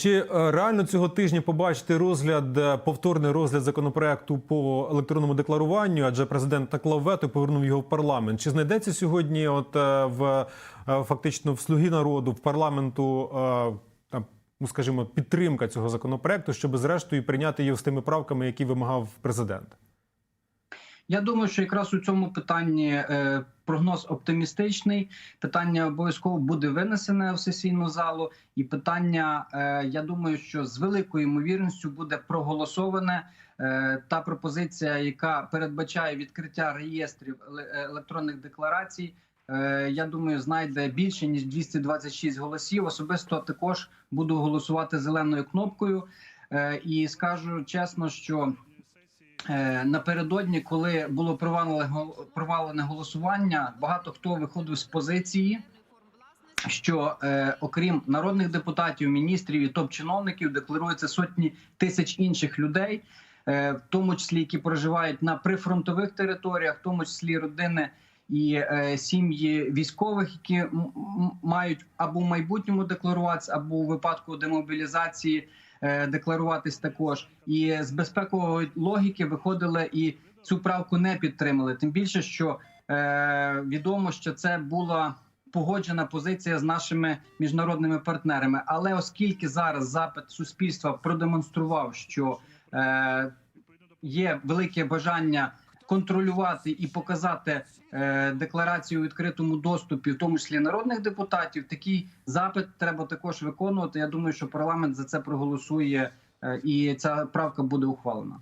Чи е, реально цього тижня побачити розгляд, е, повторний розгляд законопроекту по електронному декларуванню? Адже президент наклав вето повернув його в парламент. Чи знайдеться сьогодні, от е, в фактично в слуги народу, в парламенту ну скажімо, підтримка цього законопроекту, щоб зрештою прийняти його з тими правками, які вимагав президент? Я думаю, що якраз у цьому питанні е, прогноз оптимістичний. Питання обов'язково буде винесене в сесійну залу, і питання, е, я думаю, що з великою ймовірністю буде проголосоване. Е, та пропозиція, яка передбачає відкриття реєстрів електронних декларацій. Я думаю, знайде більше ніж 226 голосів. Особисто також буду голосувати зеленою кнопкою. І скажу чесно, що Напередодні, коли було провалене, голосування, багато хто виходив з позиції, що е, окрім народних депутатів, міністрів і топ-чиновників, декларуються сотні тисяч інших людей, е, в тому числі які проживають на прифронтових територіях, в тому числі родини і е, сім'ї військових, які мають або в майбутньому декларуватися, або у випадку демобілізації е, декларуватись також. І з безпекової логіки виходили і цю правку не підтримали. Тим більше, що е, відомо, що це була погоджена позиція з нашими міжнародними партнерами. Але оскільки зараз запит суспільства продемонстрував, що е, є велике бажання контролювати і показати е, декларацію у відкритому доступі, в тому числі народних депутатів, такий запит треба також виконувати. Я думаю, що парламент за це проголосує, е, і ця правка буде ухвалена.